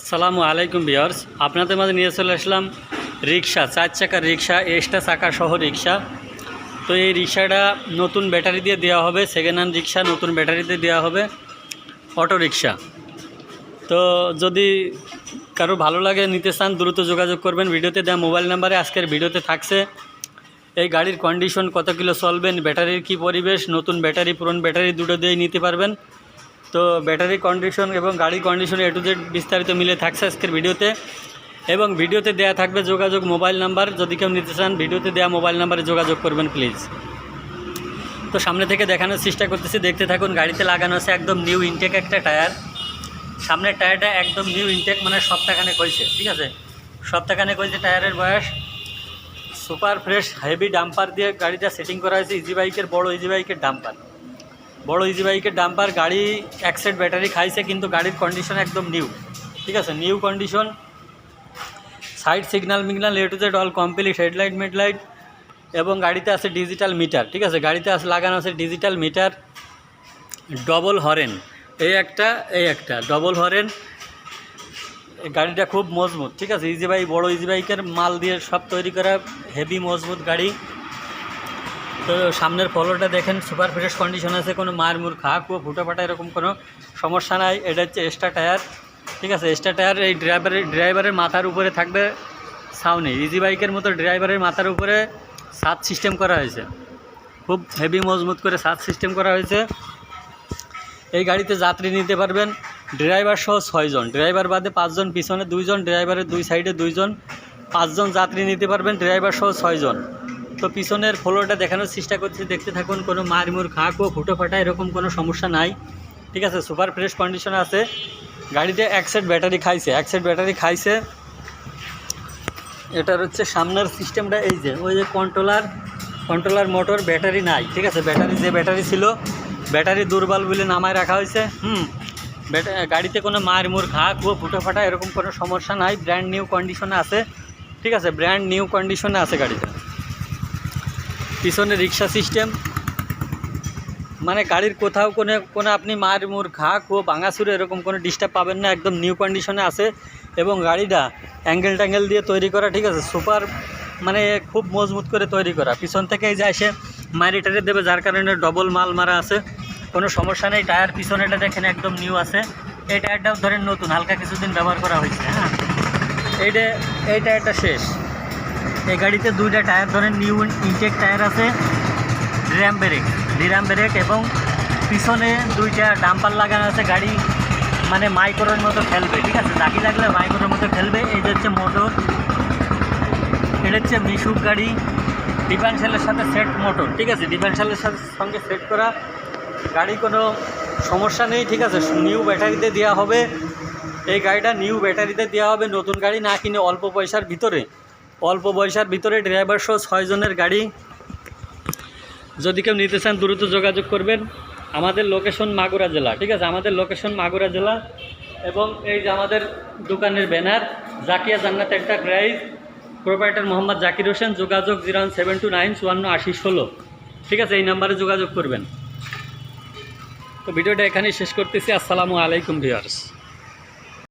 আসসালামু আলাইকুম বিয়ার্স আপনাদের মাঝে নিয়ে চলে আসলাম রিক্সা চার চাকার রিক্সা এক্সট্রা চাকা সহ রিক্সা তো এই রিক্সাটা নতুন ব্যাটারি দিয়ে দেওয়া হবে সেকেন্ড হ্যান্ড রিক্সা নতুন ব্যাটারিতে দেওয়া হবে অটো রিক্সা তো যদি কারও ভালো লাগে, নিতে চান, দ্রুত যোগাযোগ করবেন। ভিডিওতে দেওয়া মোবাইল নাম্বারে আজকের ভিডিওতে থাকছে। এই গাড়ির কন্ডিশন কত কিলো চলবেন, ব্যাটারির কি পরিবেশ, নতুন ব্যাটারি, পুরনো ব্যাটারি দুটো দিয়েই নিতে পারবেন। তো ব্যাটারি কন্ডিশন এবং গাড়ির কন্ডিশন এ টু জেড বিস্তারিত মিলে থাকছে আজকের ভিডিওতে। এবং ভিডিওতে দেয়া থাকবে যোগাযোগ মোবাইল নাম্বার। যদি কেউ নিতে চান, ভিডিওতে দেওয়া মোবাইল নাম্বারে যোগাযোগ করবেন, প্লিজ। তো সামনে থেকে দেখানোর চেষ্টা করতেছি। দেখতে থাকুন, গাড়িতে লাগানো আছে একদম নিউ ইনটেক একটা টায়ার। সামনের টায়ারটা একদম নিউ ইনটেক মানে সপ্তাহখানেক হয়েছে, ঠিক আছে? সপ্তাহখানেক হয়েছে টায়ারের বয়স। সুপার ফ্রেশ, হেভি ডাম্পার দিয়ে গাড়িটা সেটিং করা হয়েছে। ইজি বাইকের বড় ইজি বাইকের ডাম্পার। বড় ইজি বাইকের ডাম্পার গাড়ি সেট ব্যাটারি খাইছে, কিন্তু গাড়ির কন্ডিশন একদম নিউ ঠিক আছে? New condition side signal মিগনাল A to Z all complete headlight মিডলাইট এবং গাড়িতে আছে ডিজিটাল মিটার ঠিক আছে? গাড়িতে আছে, লাগানো আছে ডিজিটাল মিটার ডবল হরেন এই একটা এই একটা ডবল হরেন গাড়িটা খুব মজবুত। ঠিক আছে? ইজি বাইক বড় ইজি বাইকের মাল দিয়ে সব তৈরি করা হেভি মজবুত গাড়ি। তো সামনের ফলোটা দেখেন সুপার ফ্রেশ কন্ডিশন আছে, কোনো মার মুর খা, কুয়ো ফুটো ফাটা এরকম কোনো সমস্যা নাই, এটা হচ্ছে এক্সট্রা টায়ার ঠিক আছে? এক্সট্রা টায়ার এই ড্রাইভারের ড্রাইভারের মাথার উপরে থাকবে সাউনি ইজি বাইকের মতো ড্রাইভারের মাথার উপরে সাত সিস্টেম করা হয়েছে। খুব হেভি মজবুত করে সাত সিস্টেম করা হয়েছে। এই গাড়িতে যাত্রী নিতে পারবেন ড্রাইভার সহ ছয়জন ড্রাইভার বাদে পাঁচজন পিছনে দুইজন ড্রাইভারের দুই সাইডে দুইজন পাঁচজন যাত্রী নিতে পারবেন ড্রাইভার সহ ছয়জন তো পিছনের ফ্লোরটা দেখানোর চেষ্টা করছি, দেখতে থাকুন, কোনো মারমুর খাক ও ফুটো ফাটা, এরকম কোনো সমস্যা নাই। ঠিক আছে, সুপার ফ্রেশ কন্ডিশন আছে। গাড়িতে এক সেট ব্যাটারি খাইছে, এক সেট ব্যাটারি খাইছে। এটার হচ্ছে সামনের সিস্টেমটা এই যে, ওই যে কন্ট্রোলার কন্ট্রোলার মোটর ব্যাটারি নাই। ঠিক আছে ব্যাটারি যে ব্যাটারি ছিল ব্যাটারি দুর্বল বলে নামায় রাখা হয়েছে। হুম গাড়িতে কোনো মার মুর ঘাক ও ফুটো ফাটা, এরকম কোনো সমস্যা নাই। ব্র্যান্ড নিউ কন্ডিশনে আছে। ঠিক আছে ব্র্যান্ড নিউ কন্ডিশনে আছে গাড়িটা। পিছনে রিক্সা সিস্টেম। মানে গাড়ির কোথাও কোনো কোনো আপনি মার মুর ঘাক ও ভাঙাচুরে এরকম কোনো ডিস্টার্ব পাবেন না, একদম নিউ কন্ডিশনে আছে এবং গাড়িটা অ্যাঙ্গেল ট্যাঙ্গেল দিয়ে তৈরি করা, ঠিক আছে? সুপার মানে খুব মজবুত করে তৈরি করা। পিছন থেকে এই যে এসে মারি টারে দেবে, যার কারণে ডবল মাল মারা আছে। কোনো সমস্যা নেই, টায়ার পিছনেটা দেখেন একদম নিউ আছে। এই টায়ারটাও ধরেন নতুন, হালকা কিছুদিন ব্যবহার করা হয়েছে হ্যাঁ? এইটা এই টায়ারটা শেষ। এই গাড়িতে দুইটা টায়ার ধরেন নিউ ইনটেক টায়ার আছে ড্রাম ব্রেক ডিরাম ব্রেক এবং পিছনে দুইটা ডাম্পার লাগানো আছে, গাড়ি মানে মাইক্রোর মতো ফেলবে ঠিক আছে? দাগি লাগলে মাইক্রোর মতো ফেলবে এই হচ্ছে মোটর এটা হচ্ছে মিশুক গাড়ি ডিফেন্সেলের সাথে সেট মোটর ঠিক আছে? ডিফেন্সেলের সাথে, সঙ্গে সেট করা, গাড়ি কোনো সমস্যা নেই, ঠিক আছে? নিউ ব্যাটারিতে দেওয়া হবে, এই গাড়িটা নিউ ব্যাটারিতে দেওয়া হবে, নতুন গাড়ি না কিনে অল্প পয়সার ভিতরে। অল্প পয়সার ভিতরে ড্রাইভার সহ ছয়জনের গাড়ি। যদি কেউ নিতে চান, দ্রুত যোগাযোগ করবেন। আমাদের লোকেশন মাগুরা জেলা, ঠিক আছে? আমাদের লোকেশন মাগুরা জেলা এবং এই যে আমাদের দোকানের ব্যানার জাকিয়া জান্নাত একটা প্রাইজ প্রোপাইটার মোহাম্মদ জাকির হোসেন, যোগাযোগ জিরো সেভেন টু নাইন চুয়ান্ন আশি ষোলো। ঠিক আছে? এই নাম্বারে যোগাযোগ করবেন। তো ভিডিওটা এখানেই শেষ করতেছি। আসসালামু আলাইকুম ভিউয়ার্স।